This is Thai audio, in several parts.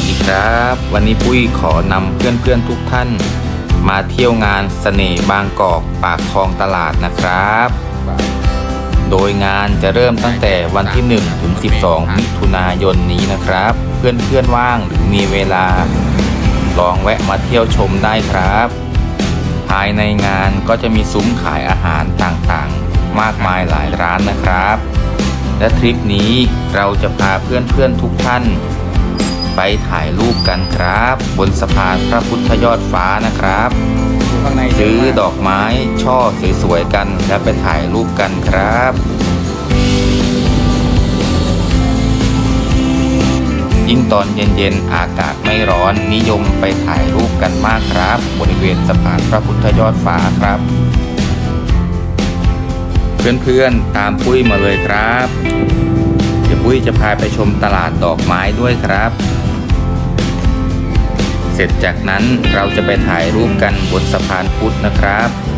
วัสดีครับ วันนี้ปุ้ยขอนำเพื่อนๆทุกท่าน มาเที่ยวงานเสน่ห์บางกอกปากคลองตลาดนะครับ โดยงานจะเริ่มตั้งแต่วันที่ 1 ถึง 12 มิถุนายนนี้นะครับ เพื่อนๆว่างหรือมีเวลา ลองแวะมาเที่ยวชมได้ครับ ภายในงานก็จะมีซุ้มขายอาหารต่างๆ มากมายหลายร้านนะครับ และทริปนี้เราจะพาเพื่อนๆทุกท่าน ไปถ่ายรูปกันครับ บนสะพานพระพุทธยอดฟ้านะครับข้างในซื้อดอกไม้ช่อสวยๆกัน แล้วไปถ่ายรูปกันครับ ยิ่งตอนเย็นๆอากาศไม่ร้อนนิยมไปถ่ายรูปกันมากครับ บริเวณสะพานพระพุทธยอดฟ้าครับ เพื่อนๆตามปุ้ยมาเลยครับเดี๋ยวปุ้ยจะพาไปชมตลาดดอกไม้ด้วยครับเสร็จจากนั้นเราจะไปถ่ายรูปกันบนสะพานพุทธนะครับ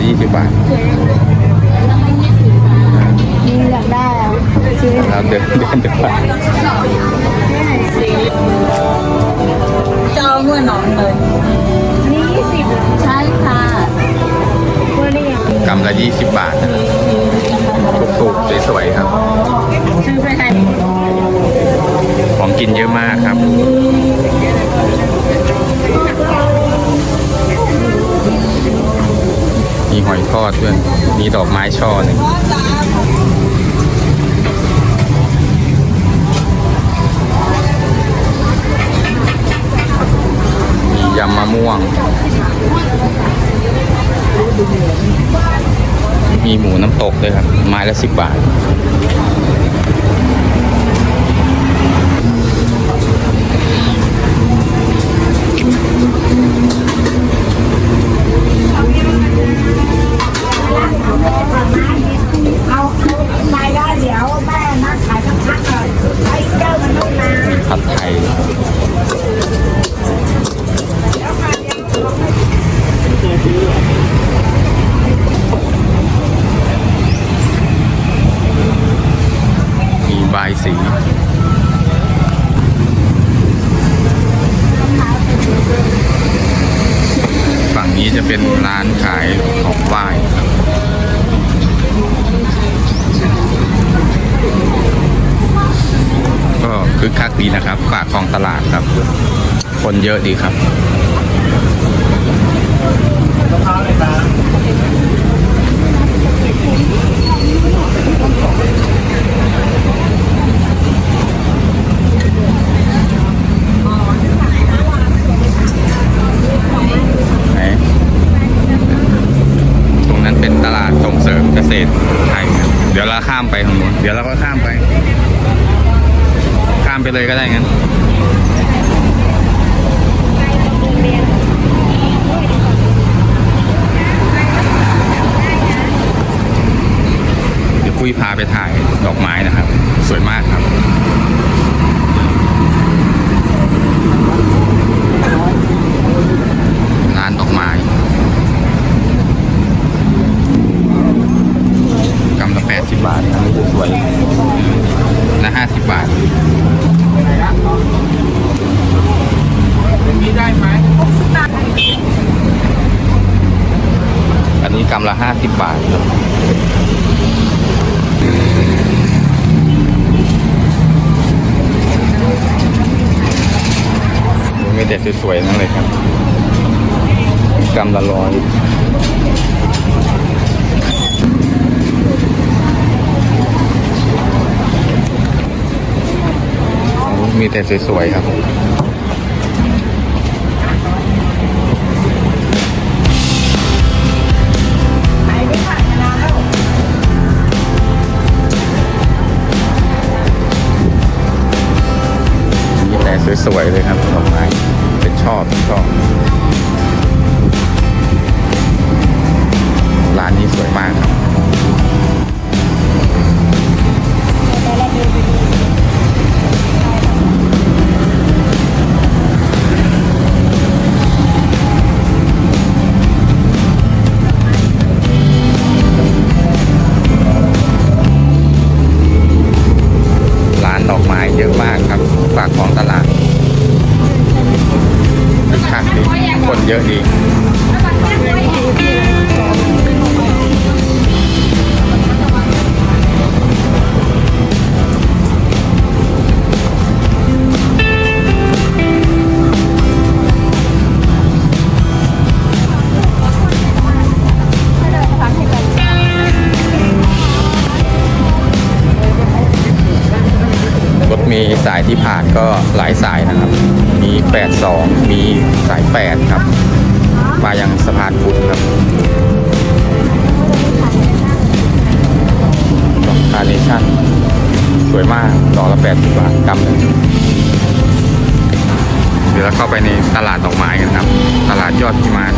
ละ20บาท วง มีหมูน้ำตกด้วยครับ ไม้ละสิบบาท เป็นร้านขายของไหว้ก็คึกคักดีนะครับปากคลองตลาดครับ คนเยอะดีครับ ไหน ตรงนั้นเป็นตลาดส่งเสริมเกษตรไทยครับเดี๋ยวเราข้ามไปตรงนู้นเดี๋ยวเราก็ข้ามไป ข้ามไป เลยก็ได้งั้นเดี๋ยวคุยพาไปถ่ายดอกไม้นะครับ 50 บาทครับมีแต่สวยๆนั่นเลยครับกำลังลอยมีแต่สวยๆครับ สวยเลยครับดอกไม้เป็นชอบชอบ หลายสายนะครับ มี 82 มีสาย 8 ครับ มายังสะพานพุทธครับดอกคาร์เนชั่น สวยมากดอกละ 80 บาทกำหนึ่งเดี๋ยวเราเข้าไปในตลาดดอกไม้กันครับ ตลาดยอดพิมาน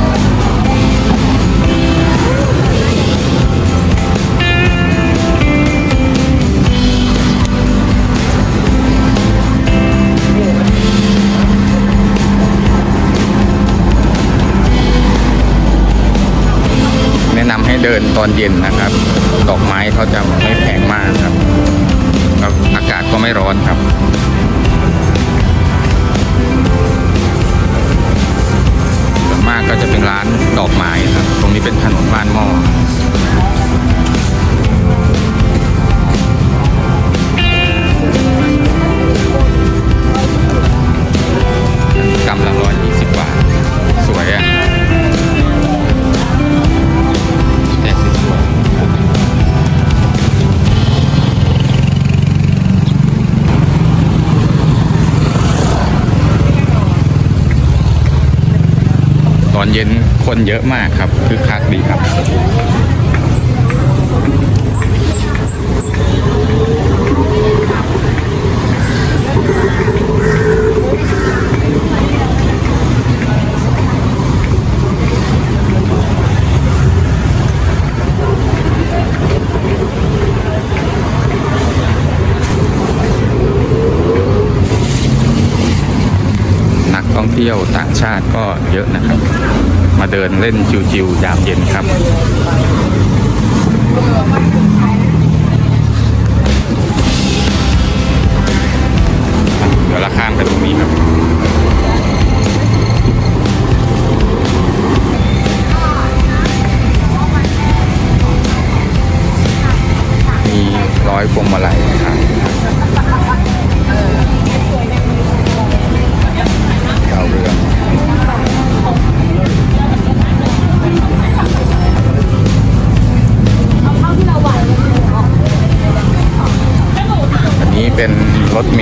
เดินตอนเย็นนะครับ ดอกไม้เขาจะไม่แพงมากครับแล้วอากาศก็ไม่ร้อนครับส่วนมากก็จะเป็นร้านดอกไม้ครับ ตรงนี้เป็นถนนบ้านหม้อ เย็นคนเยอะมากครับคือคักดีครับ นัก เที่ยวต่างชาติก็เยอะนะครับ มาเดินเล่นจิวๆยามเย็นครับ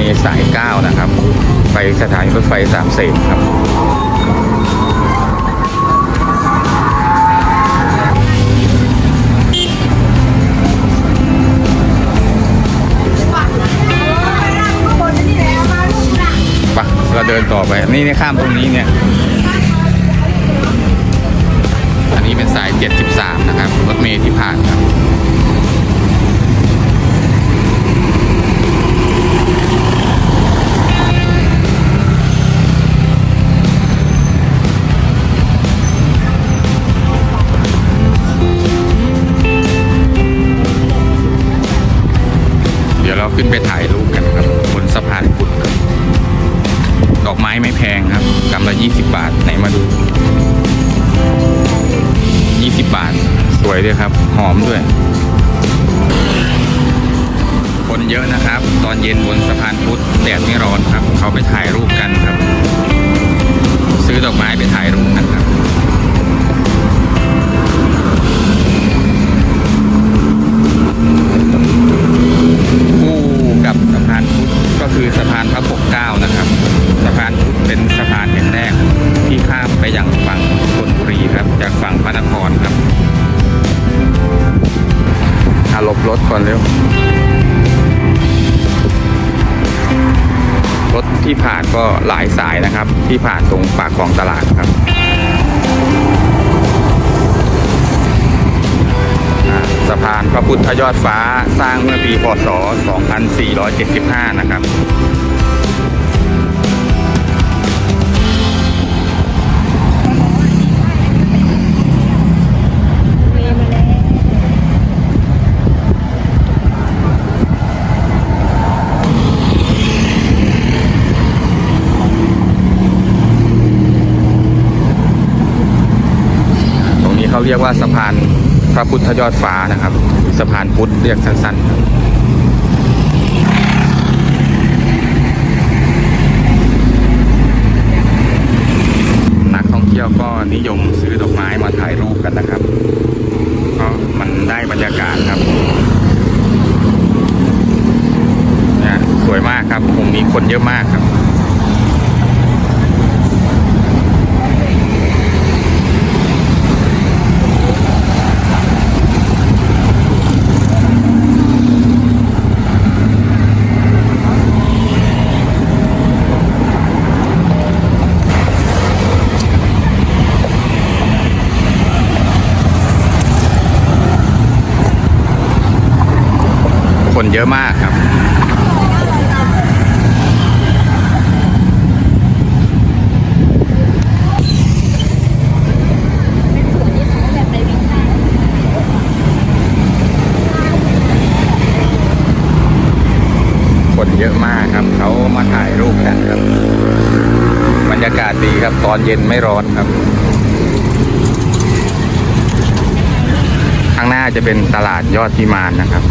มล์สาย 9 นะครับ ไปสถานีรถไฟสามเสนครับ ปะเราเดินต่อไป นี่เนี่ยข้ามตรงนี้เนี่ย อันนี้เป็นสาย 73 นะครับ รถเมล์ที่ผ่านครับ ขึ้นไปถ่ายรูปกันครับบนสะพานพุทธดอกไม้ไม่แพงครับกำละ20บาทไหนมาดู20บาท สวยด้วยครับ หอมด้วย คนเยอะนะครับ ตอนเย็นบนสะพานพุทธแดดไม่ร้อนครับ เขาไปถ่ายรูปกันครับ ซื้อดอกไม้ไปถ่ายรูปกันครับ รถก่อนเร็ว รถที่ผ่านก็หลายสายนะครับ ที่ผ่านตรงปากคลองตลาดครับสะพานพระพุทธยอดฟ้าสร้างเมื่อปีพศ 2475 นะครับ เขาเรียกว่าสะพานพระพุทธยอดฟ้านะครับ สะพานพุทธเรียกสั้นๆครับนักท่องเที่ยวก็นิยมซื้อดอกไม้มาถ่ายรูปกันนะครับเพราะมันได้บรรยากาศครับเนี่ยสวยมากครับคงมีคนเยอะมากครับ คนเยอะมากครับเป็นสวนที่เขาแบบไปวิ่งได้คนเยอะมากครับ เขามาถ่ายรูปกันครับ บรรยากาศดีครับ ตอนเย็นไม่ร้อนครับข้างหน้าจะเป็นตลาดยอดพิมานนะครับ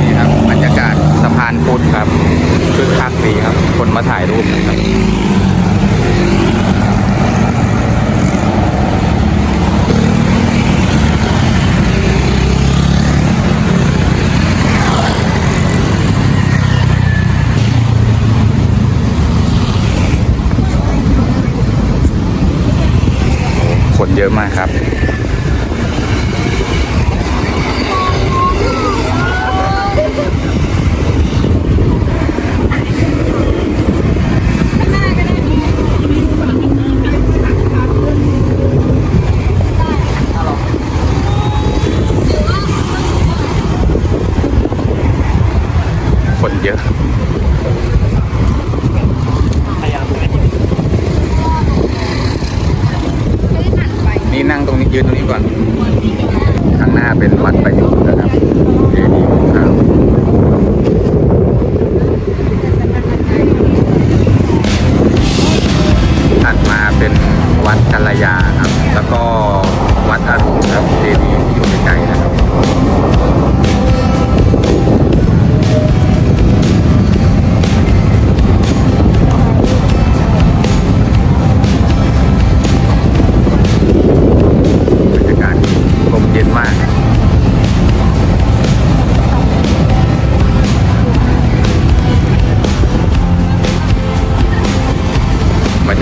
นี่ครับบรรยากาศสะพานพุทธครับคึกคักดีครับ คนมาถ่ายรูปนะครับคนเยอะมากครับ นี่นั่งตรงนี้ยืนตรงนี้ก่อน ข้างหน้าเป็นวัดประยุกต์นะครับเจดีย์ขาวถัดมาเป็นวัดกัลยาครับ แล้วก็วัดอรุณครับเจดีย์ที่อยู่ใกล้ๆนะครับ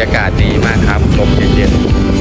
รยากาศดีมากครับลมเย็นๆ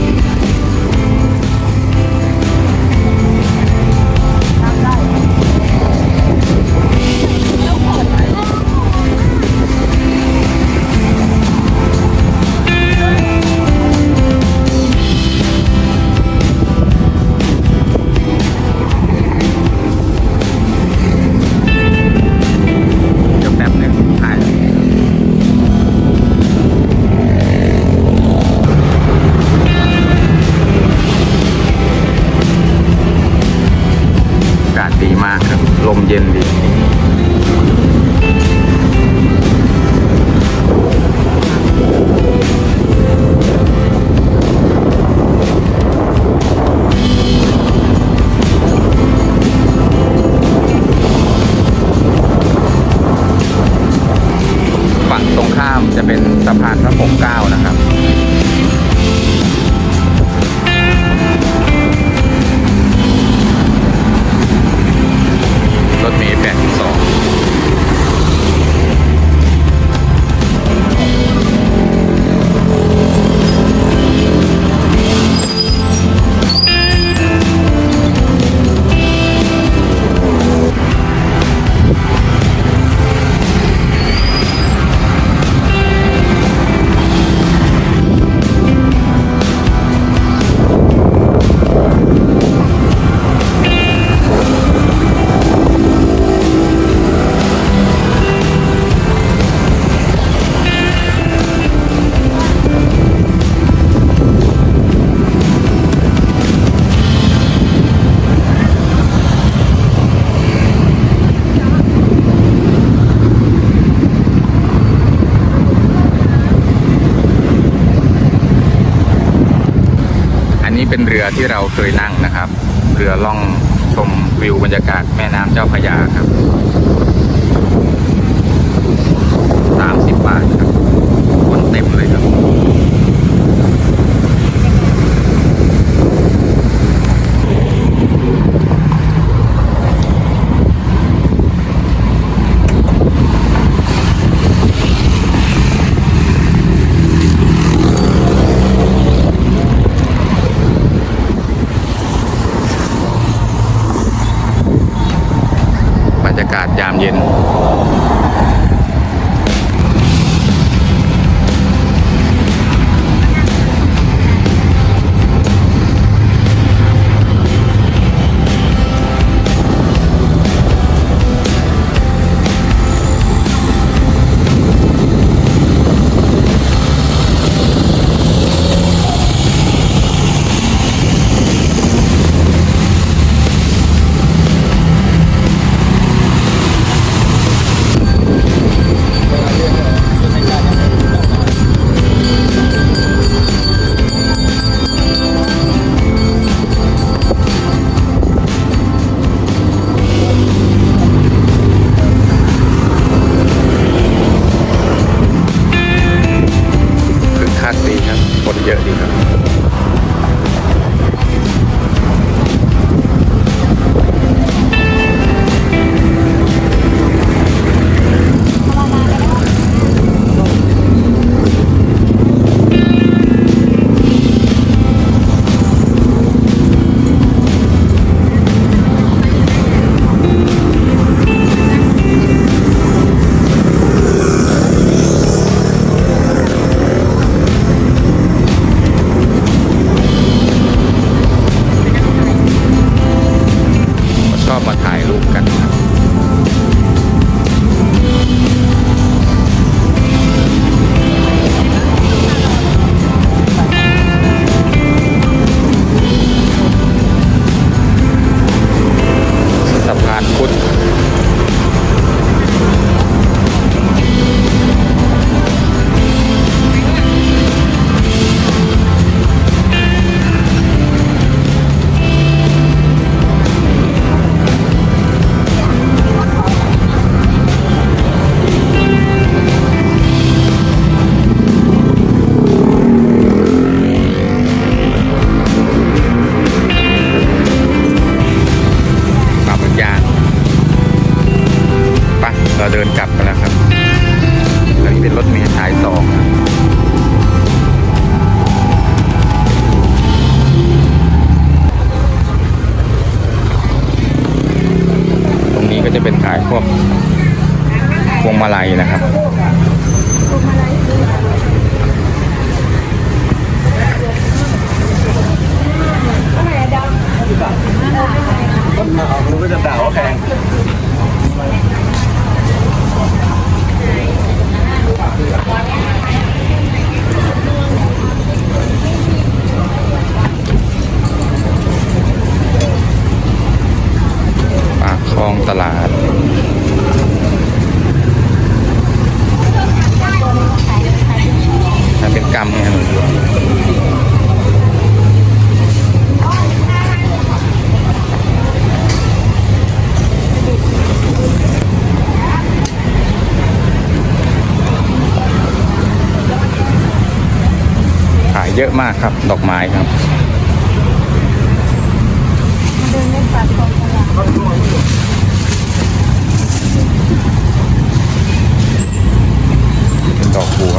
นเรือที่เราเคยนั่งนะครับ เรือล่องชมวิวบรรยากาศแม่น้ำเจ้าพระยาครับ คุณก็จะด่าว่าแพง มากครับ ดอกไม้ครับเป็นดอกบัว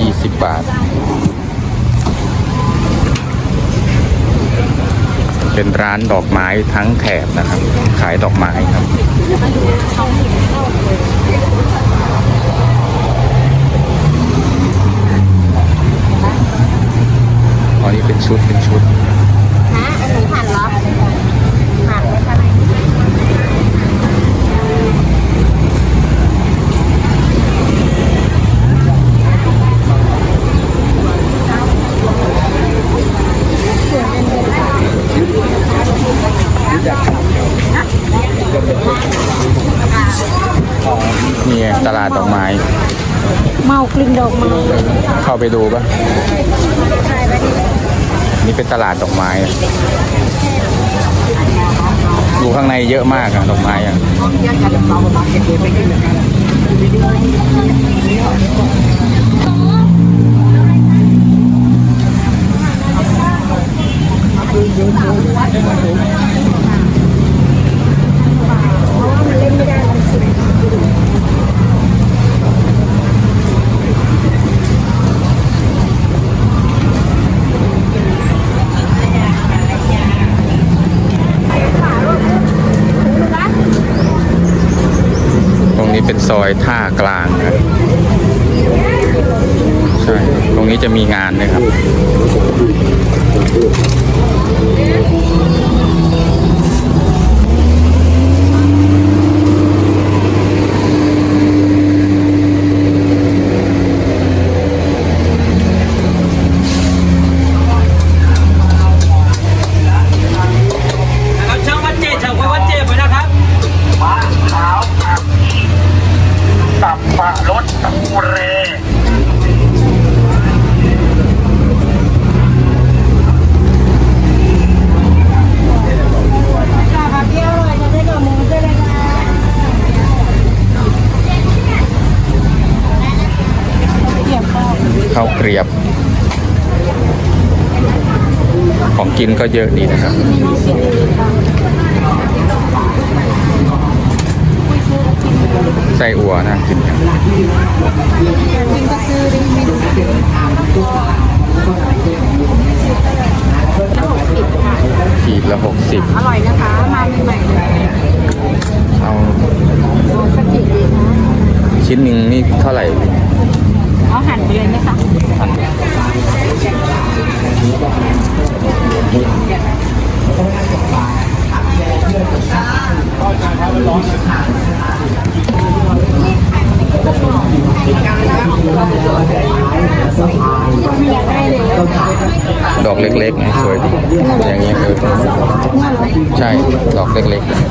ยี่สิบบาท เป็น ร้านดอกไม้ทั้งแถบนะครับ ขายดอกไม้ครับอ๋อนี่เป็นชุดเป็นชุด ฮะอันนี้หั่นเหรอหั่นไม่เท่าไหร่ นี่ตลาดดอกไม้ เมากลิ่นดอกไม้ เข้า ไปดูปะนี่เป็นตลาดดอกไม้ ดูข้างในเยอะมากอะดอกไม้อะตรงนี้เป็น ซอยท่ากลางครับใช่ ตรงนี้จะมีงานนะครับ กินก็เยอะดีนะครับไส้อั่วน่ากินจังจริงก็ซื้อดิไม่รู้ขีดละหกสิบอร่อยนะคะ มาใหม่ๆเลยเอาโอ้สักกี่ดีคะชิ้นหนึ่งนี่เท่าไหร่เอาหั่นไปเลยไหมคะ พันดอกเล็กๆไงสวยดีอย่างเงี้ยคือใช่ดอกเล็กๆ